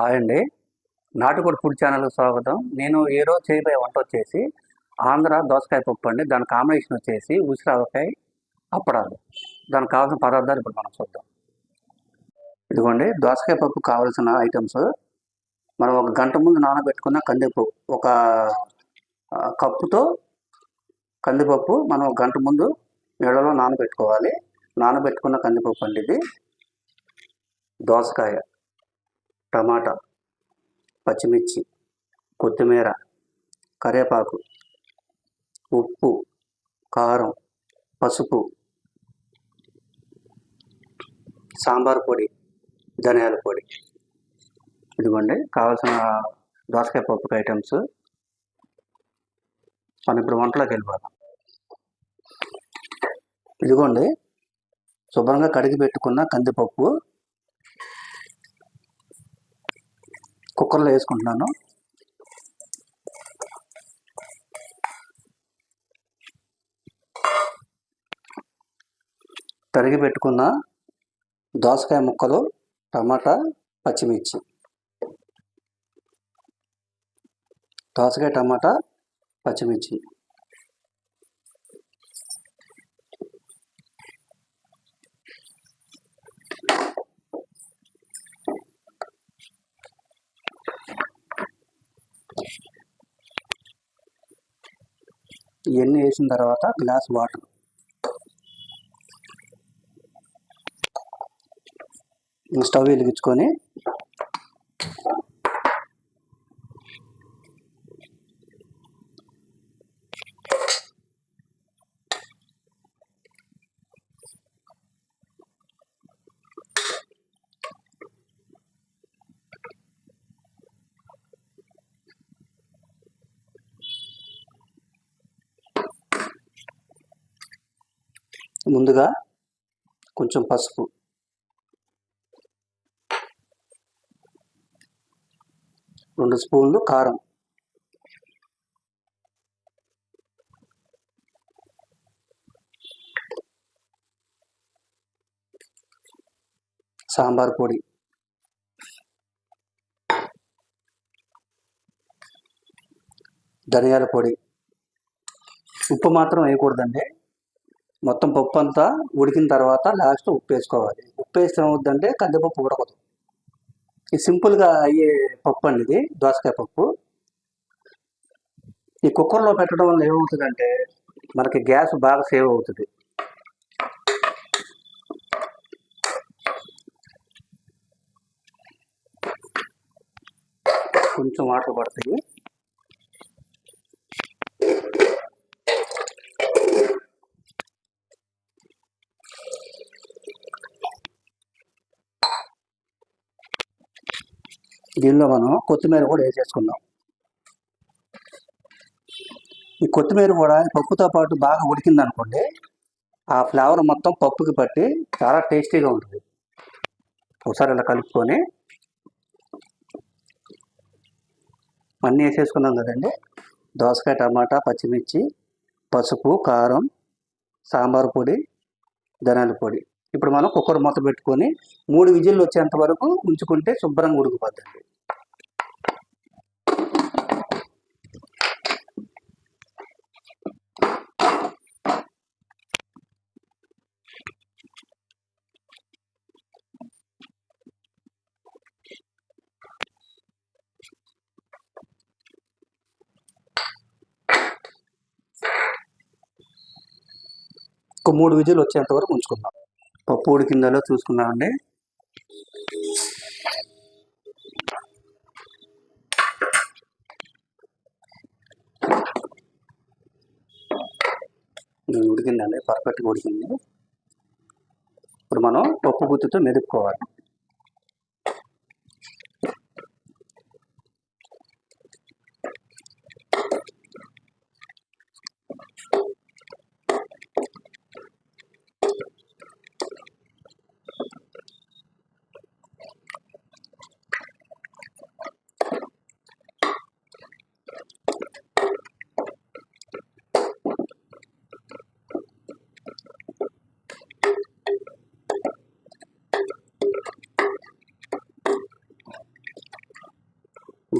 Hi అండి. నాటుకోడి food ఛానల్కి స్వాగతం. నేను ఈ రోజు చేయబోయే వంట వచ్చేసి ఆంధ్ర దోసకాయ పప్పు అండి. దాని కాంబినేషన్ వచ్చేసి ఉసిరావకాయ అప్పడాలు. దానికి కావాల్సిన పదార్థాలు ఇప్పుడు మనం చూద్దాం. ఇదిగోండి దోసకాయ పప్పు కావాల్సిన ఐటమ్స్. మనం ఒక గంట ముందు నానబెట్టుకున్న కందిపప్పు. ఒక కప్పుతో కందిపప్పు మనం ఒక గంట ముందు నీళ్ళలో నానబెట్టుకోవాలి. నానబెట్టుకున్న కందిపప్పు అండి ఇది. దోసకాయ. టమాటా పచ్చిమిర్చి కొత్తిమీర కరివేపాకు ఉప్పు కారం పసుపు సాంబార్ పొడి ధనియాల పొడి. ఇదిగోండి కావాల్సిన దోసకాయ పప్పుకి ఐటమ్స్. మనం ఇప్పుడు వంటలోకి వెళ్ళిపోదాం. ఇదిగోండి శుభ్రంగా కడిగి పెట్టుకున్న కందిపప్పు కుక్కర్లో వేసుకుంటున్నాను. తరిగి పెట్టుకున్న దోసకాయ ముక్కలు టమాటా పచ్చిమిర్చి. దోసకాయ టమాటా పచ్చిమిర్చి. ఇవన్నీ వేసిన తర్వాత గ్లాస్ వాటర్ స్టవ్ వెలిగించుకొని ముందుగా కొంచెం పసుపు. రెండు స్పూన్లు కారం. సాంబార్ పొడి. ధనియాల పొడి. ఉప్పు మాత్రం వేయకూడదండి. మొత్తం పప్పు అంతా ఉడికిన తర్వాత లాస్ట్ ఉప్పు వేసుకోవాలి ఉప్పు వేస్తే ఏమవుద్దంటే కందిపప్పు ఉడకదు. ఇది సింపుల్గా అయ్యే పప్పు అండి ఇది దోసకాయ పప్పు. ఈ కుక్కర్లో పెట్టడం వల్ల ఏమవుతుందంటే మనకి గ్యాస్ బాగా సేవ్ అవుతుంది. కొంచెం వాటర్ పడుతుంది దీనిలో మనం కొత్తిమీర కూడా వేసేసుకుందాం ఈ కొత్తిమీర కూడా పప్పుతో పాటు బాగా ఉడికింది అనుకోండి ఆ ఫ్లేవర్ మొత్తం పప్పుకి పట్టి చాలా టేస్టీగా ఉంటుంది. ఒకసారి ఇలా కలుపుకొని అన్నీ వేసేసుకున్నాం కదండి. దోసకాయ టమాటా పచ్చిమిర్చి పసుపు కారం సాంబార్ పొడి ధనాల పొడి. ఇప్పుడు మనం కుక్కర్ మూత పెట్టుకొని మూడు విజిల్లు వచ్చేంత వరకు ఉంచుకుంటే శుభ్రంగా ఉడికిపోద్దండి. ఒక మూడు విజులు వచ్చేంత వరకు ఉంచుకుందాం. పూడి కిందలో చూసుకున్నామండి. ఉడికిందండి పర్ఫెక్ట్గా ఉడికింది. ఇప్పుడు మనం పప్పు గుత్తితో మెదుపుకోవాలి.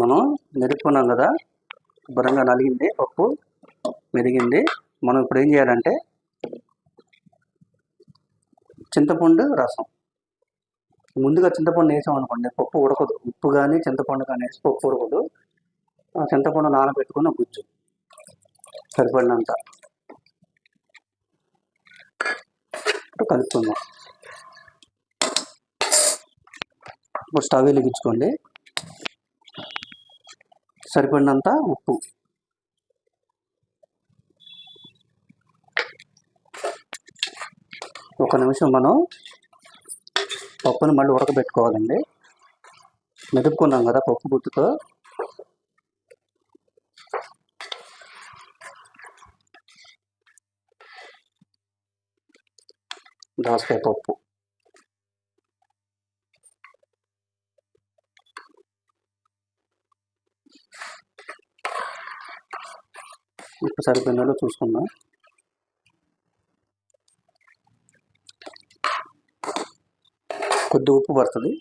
మనం మెరుక్కున్నాం కదా? శుభ్రంగా నలిగింది పప్పు మెరిగింది. మనం ఇప్పుడు ఏం చేయాలంటే చింతపండు రసం. ముందుగా చింతపండు వేసాం అనుకోండి పప్పు ఉడకదు. ఉప్పు కానీ చింతపండు కానీ వేసి పప్పు ఉడకదు. ఆ చింతపండు నానబెట్టుకున్న గుజ్జు సరిపడినంత. కలుపుకుందాం. ఇప్పుడు స్టవ్ వెలిగించుకోండి. సరిపడినంత ఉప్పు. ఒక నిమిషం మనం పప్పును మళ్ళీ ఉడకబెట్టుకోవాలండి. మెదుపుకున్నాం కదా పప్పు గుత్తుతో. దోసకాయ పప్పు. ఉప్పు సరిపోయిందో చూసుకుందాం. కొద్ది ఉప్పు పడుతుంది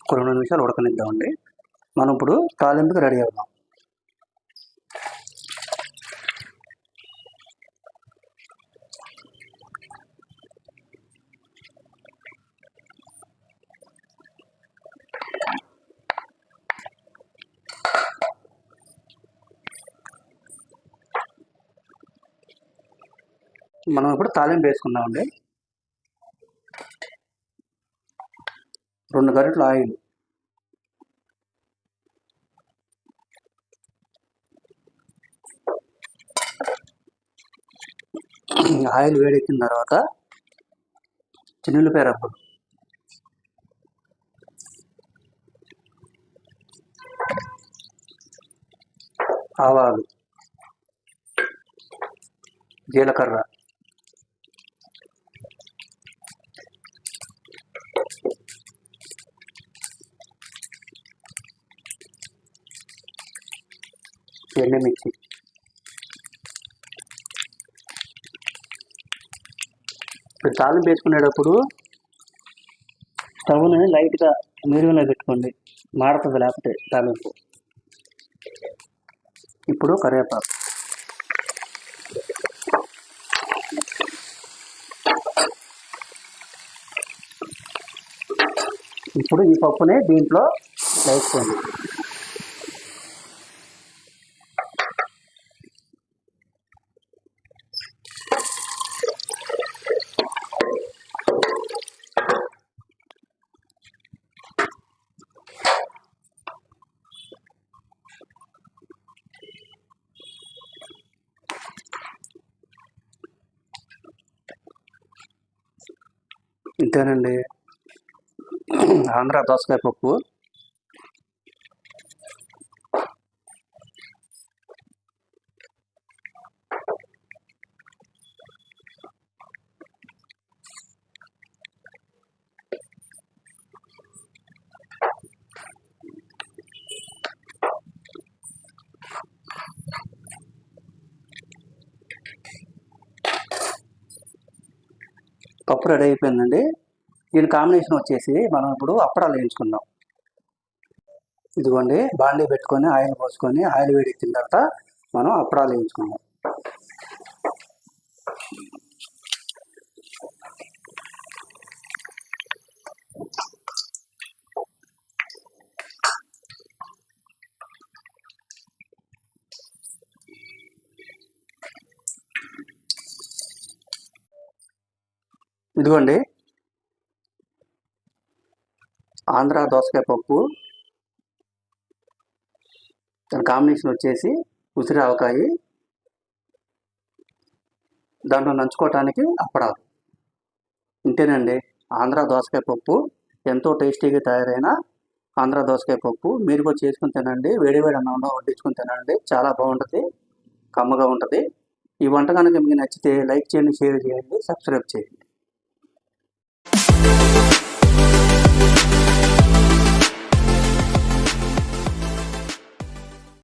ఒక రెండు నిమిషాలు ఉడకనిద్దామండి. మనం ఇప్పుడు తాలింపుకి రెడీ అవుదాం. మనం ఇప్పుడు తాలింపు వేసుకుందామండి. రెండు గరిటెలు ఆయిల్. ఆయిల్ వేడెక్కిన తర్వాత చిన్నులపాయ రబ్బలు ఆవాలు. జీలకర్ర. ఎండుమిర్చి. ఇప్పుడు తాలింపు వేసుకునేటప్పుడు స్టవ్ని లైట్గా మీడియంలో పెట్టుకోండి. మారుతుంది లేకపోతే తాలింపు ఇప్పుడు కరివేపాకు. ఇప్పుడు ఈ పప్పుని దీంట్లో వేసుకోండి. ఇంతేనండి. ఆంధ్ర దోసకాయ పప్పు. పప్పు రెడీ అయిపోయిందండి. దీని కాంబినేషన్ వచ్చేసి మనం ఇప్పుడు అప్పడాలు వేయించుకుందాం. ఇదిగోండి బాండీ పెట్టుకొని ఆయిల్ పోసుకొని ఆయిల్ వేడెక్కిన తర్వాత మనం అప్పడాలు వేయించుకుందాం. ఇదిగోండి ఆంధ్ర దోసకాయ పప్పు. దాని కాంబినేషన్ వచ్చేసి ఉసిరి ఆవకాయ. దాంట్లో నంచుకోవటానికి అప్పడాలు. ఇంతేనండి. ఆంధ్ర దోసకాయ పప్పు ఎంతో టేస్టీగా తయారైన ఆంధ్ర దోసకాయ పప్పు. మీరు కూడా చేసుకుని తినండి. వేడివేడి అన్నంలో వడ్డించుకుని తినండి. చాలా బాగుంటుంది. కమ్మగా ఉంటుంది. ఈ వంట కనుక మీకు నచ్చితే లైక్ చేయండి షేర్ చేయండి సబ్స్క్రైబ్ చేయండి.